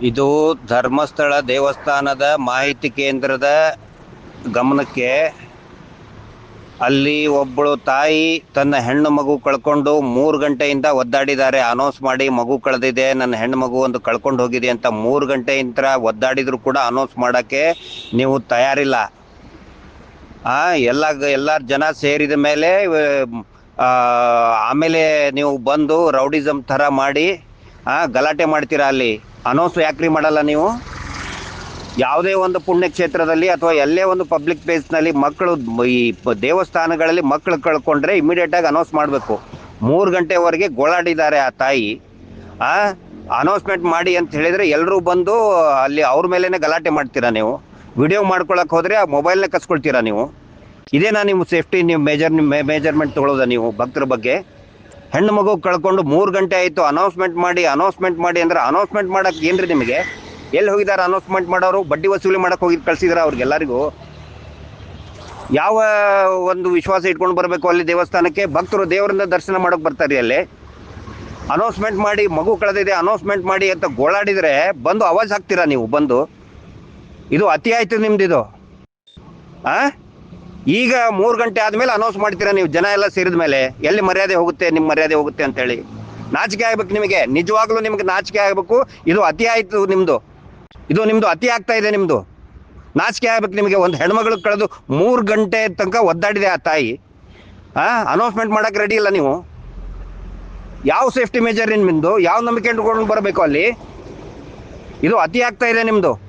ಇದು ಧರ್ಮಸ್ಥಳ ದೇವಸ್ಥಾನದ ಮಾಹಿತಿ ಕೇಂದ್ರದ ಗಮನಕ್ಕೆ ಅಲ್ಲಿ ಒಬ್ಬಳು ತಾಯಿ ತನ್ನ ಹೆಣ್ಣು ಮಗು ಕಳ್ಕೊಂಡು ಮೂರು ಗಂಟೆಯಿಂದ ಒದ್ದಾಡಿದ್ದಾರೆ. ಅನೌನ್ಸ್ ಮಾಡಿ ಮಗು ಕಳೆದಿದೆ, ನನ್ನ ಹೆಣ್ಣು ಮಗು ಒಂದು ಕಳ್ಕೊಂಡು ಹೋಗಿದೆ ಅಂತ ಮೂರು ಗಂಟೆಯಿಂದ ಒದ್ದಾಡಿದ್ರು ಕೂಡ ಅನೌನ್ಸ್ ಮಾಡೋಕ್ಕೆ ನೀವು ತಯಾರಿಲ್ಲ. ಆ, ಎಲ್ಲ ಎಲ್ಲ ಜನ ಸೇರಿದ ಮೇಲೆ ಆಮೇಲೆ ನೀವು ಬಂದು ರೌಡಿಸಮ್ ಥರ ಮಾಡಿ ಗಲಾಟೆ ಮಾಡ್ತೀರಾ ಅಲ್ಲಿ? ಅನೌನ್ಸ್ ಯಾಕ್ರಿ ಮಾಡಲ್ಲ ನೀವು? ಯಾವುದೇ ಒಂದು ಪುಣ್ಯಕ್ಷೇತ್ರದಲ್ಲಿ ಅಥವಾ ಎಲ್ಲೇ ಒಂದು ಪಬ್ಲಿಕ್ ಪ್ಲೇಸ್ನಲ್ಲಿ ಮಕ್ಕಳು ಈ ದೇವಸ್ಥಾನಗಳಲ್ಲಿ ಮಕ್ಕಳು ಕಳ್ಕೊಂಡ್ರೆ ಇಮಿಡಿಯೇಟಾಗಿ ಅನೌನ್ಸ್ ಮಾಡಬೇಕು. ಮೂರು ಗಂಟೆವರೆಗೆ ಗೋಳಾಡಿದ್ದಾರೆ ಆ ತಾಯಿ. ಆ? ಅನೌನ್ಸ್ಮೆಂಟ್ ಮಾಡಿ ಅಂತ ಹೇಳಿದರೆ ಎಲ್ಲರೂ ಬಂದು ಅಲ್ಲಿ ಅವ್ರ ಮೇಲೇ ಗಲಾಟೆ ಮಾಡ್ತೀರಾ ನೀವು? ವಿಡಿಯೋ ಮಾಡ್ಕೊಳಕ್ಕೆ ಹೋದರೆ ಆ ಮೊಬೈಲ್ನ ಕಸ್ಕೊಳ್ತೀರಾ ನೀವು? ಇದೇನಾ ನಿಮ್ಮ ಸೇಫ್ಟಿ ನೀವು ಮೇಜರ್ ಮೇಜರ್ಮೆಂಟ್ ತೊಗೊಳೋದ ನೀವು ಭಕ್ತರ ಬಗ್ಗೆ? ಹೆಣ್ಣು ಮಗು ಕಳ್ಕೊಂಡು ಮೂರು ಗಂಟೆ ಆಯಿತು ಅನೌನ್ಸ್ಮೆಂಟ್ ಮಾಡಿ ಅನೌನ್ಸ್ಮೆಂಟ್ ಮಾಡಿ ಅಂದ್ರೆ ಅನೌನ್ಸ್ಮೆಂಟ್ ಮಾಡಕ್ಕೆ ಏನ್ರಿ ನಿಮಗೆ? ಎಲ್ಲಿ ಹೋಗಿದ್ದಾರೆ ಅನೌನ್ಸ್ಮೆಂಟ್ ಮಾಡೋರು? ಬಡ್ಡಿ ವಸೂಲಿ ಮಾಡಕ್ಕೆ ಹೋಗಿ ಕಳ್ಸಿದ್ರ ಅವ್ರಿಗೆಲ್ಲರಿಗೂ? ಯಾವ ಒಂದು ವಿಶ್ವಾಸ ಇಟ್ಕೊಂಡು ಬರಬೇಕು ಅಲ್ಲಿ ದೇವಸ್ಥಾನಕ್ಕೆ? ಭಕ್ತರು ದೇವರಿಂದ ದರ್ಶನ ಮಾಡೋಕೆ ಬರ್ತಾರೆ ಅಲ್ಲಿ. ಅನೌನ್ಸ್ಮೆಂಟ್ ಮಾಡಿ, ಮಗು ಕಳೆದಿದೆ ಅನೌನ್ಸ್ಮೆಂಟ್ ಮಾಡಿ ಅಂತ ಗೋಳಾಡಿದರೆ ಬಂದು ಅವಾಜ್ ಹಾಕ್ತೀರಾ ನೀವು? ಬಂದು? ಇದು ಅತಿ ಆಯ್ತು ಇದು ಆ? ಈಗ ಮೂರು ಗಂಟೆ ಆದಮೇಲೆ ಅನೌನ್ಸ್ ಮಾಡ್ತೀರಾ ನೀವು? ಜನ ಎಲ್ಲ ಸೇರಿದ ಮೇಲೆ ಎಲ್ಲಿ ಮರ್ಯಾದೆ ಹೋಗುತ್ತೆ ನಿಮ್ಮ ಮರ್ಯಾದೆ ಹೋಗುತ್ತೆ ಅಂತೇಳಿ. ನಾಚಿಕೆ ಆಗ್ಬೇಕು ನಿಮಗೆ. ನಿಜವಾಗ್ಲೂ ನಿಮ್ಗೆ ನಾಚಿಕೆ ಆಗಬೇಕು. ಇದು ಅತಿ ಆಯಿತು ನಿಮ್ಮದು ಇದು ನಿಮ್ಮದು ಅತಿ ಆಗ್ತಾ ಇದೆ ನಿಮ್ಮದು ನಾಚಿಕೆ ಆಗ್ಬೇಕು ನಿಮಗೆ. ಒಂದು ಹೆಣ್ಮಗಳು ಕಳೆದು ಮೂರು ಗಂಟೆ ತನಕ ಒದ್ದಾಡಿದೆ ಆ ತಾಯಿ. ಆ ಅನೌನ್ಸ್ಮೆಂಟ್ ಮಾಡೋಕೆ ರೆಡಿ ಇಲ್ಲ ನೀವು. ಯಾವ ಸೇಫ್ಟಿ ಮೆಜರ್ ನಿಮ್ಮದು ಯಾವ ನಂಬಿಕೆ ಇಟ್ಕೊಂಡು ಬರಬೇಕು ಅಲ್ಲಿ? ಇದು ಅತಿ ಆಗ್ತಾ ಇದೆ ನಿಮ್ಮದು